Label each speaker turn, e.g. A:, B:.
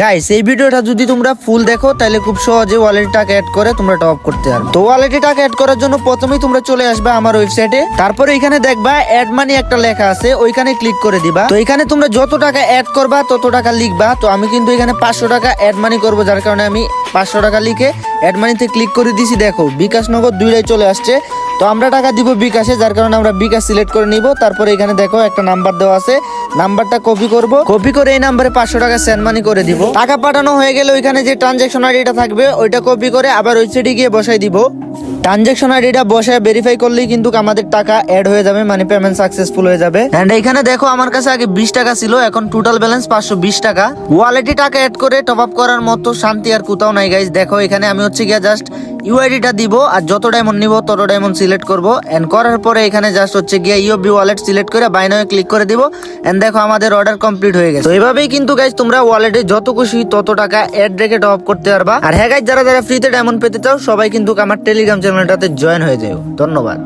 A: Guys এই ভিডিওটা যদি তোমরা ফুল দেখো, তাহলে খুব সহজে ওয়ালেট টাকা অ্যাড করে তোমরা টপ করতে পারবে। তো ওয়ালেটে টাকা অ্যাড করার জন্য প্রথমেই তোমরা চলে আসবে আমার ওয়েবসাইটে তারপরে এখানে দেখবা অ্যাড মানি একটা লেখা আছে, ওইখানে ক্লিক করে দিবা। তো এখানে তোমরা যত টাকা অ্যাড করবা, তত টাকা লিখবা। তো আমি কিন্তু এখানে পাঁচশো টাকা অ্যাড মানি করব, যার কারণে আমি পাঁচশো টাকা লিখে অ্যাড মানিতে ক্লিক করে দিছি। দেখো, বিকাশ নগর দুইটাই চলে আসছে। তো আমরা টাকা দিব বিকাশে যার কারণে আমরা বিকাশ সিলেক্ট করে নিব। তারপরে এখানে দেখো একটা নাম্বার দেওয়া আছে। নাম্বারটা কপি করব। কপি করে এই নাম্বারে পাঁচশো টাকা সেন্ড মানি করে দিব। টাকা পাঠানো হয়ে গেলে ওইখানে যে ট্রানজেকশন আইডিটা থাকবে ওইটা কপি করে আবার ওই ওয়েবসাইটে গিয়ে বসাই দিব। ট্রানজেকশন আইডিটা বসায় ভেরিফাই করলেই কিন্তু আমাদের টাকা অ্যাড হয়ে যাবে মানে পেমেন্ট সাকসেসফুল হয়ে যাবে। অ্যান্ড এখানে দেখো আমার কাছে আগে বিশ টাকা ছিল এখন টোটাল ব্যালেন্স পাঁচশো বিশ টাকা। ওয়ালেটে টাকা অ্যাড করে টপ আপ করার মতো শান্তি আর কোথাও নাই গাইজ দেখো এখানে আমি হচ্ছে গিয়া জাস্ট ইউআইডিটা দিব আর যত ডায়মন্ড নিব তত ডায়মন্ড সিলেক্ট করব। এন্ড করার পরে এখানে জাস্ট হচ্ছে গিয়া ইউবি ওয়ালেট সিলেক্ট করে বাইনয়ে ক্লিক করে দিব। এন্ড দেখো আমাদের অর্ডার কমপ্লিট হয়ে গেছে। তো এভাবেই কিন্তু গাইজ তোমরা ওয়ালেটে যত খুশি তত টাকা অ্যাড রেখে টপ করতে পারবা। আর হ্যাঁ গাইজ যারা যারা ফ্রিতে ডায়মন্ড পেতে চাও, সবাই কিন্তু আমার টেলিগ্রাম চ্যানেলটাতে জয়েন হয়ে যাও। ধন্যবাদ।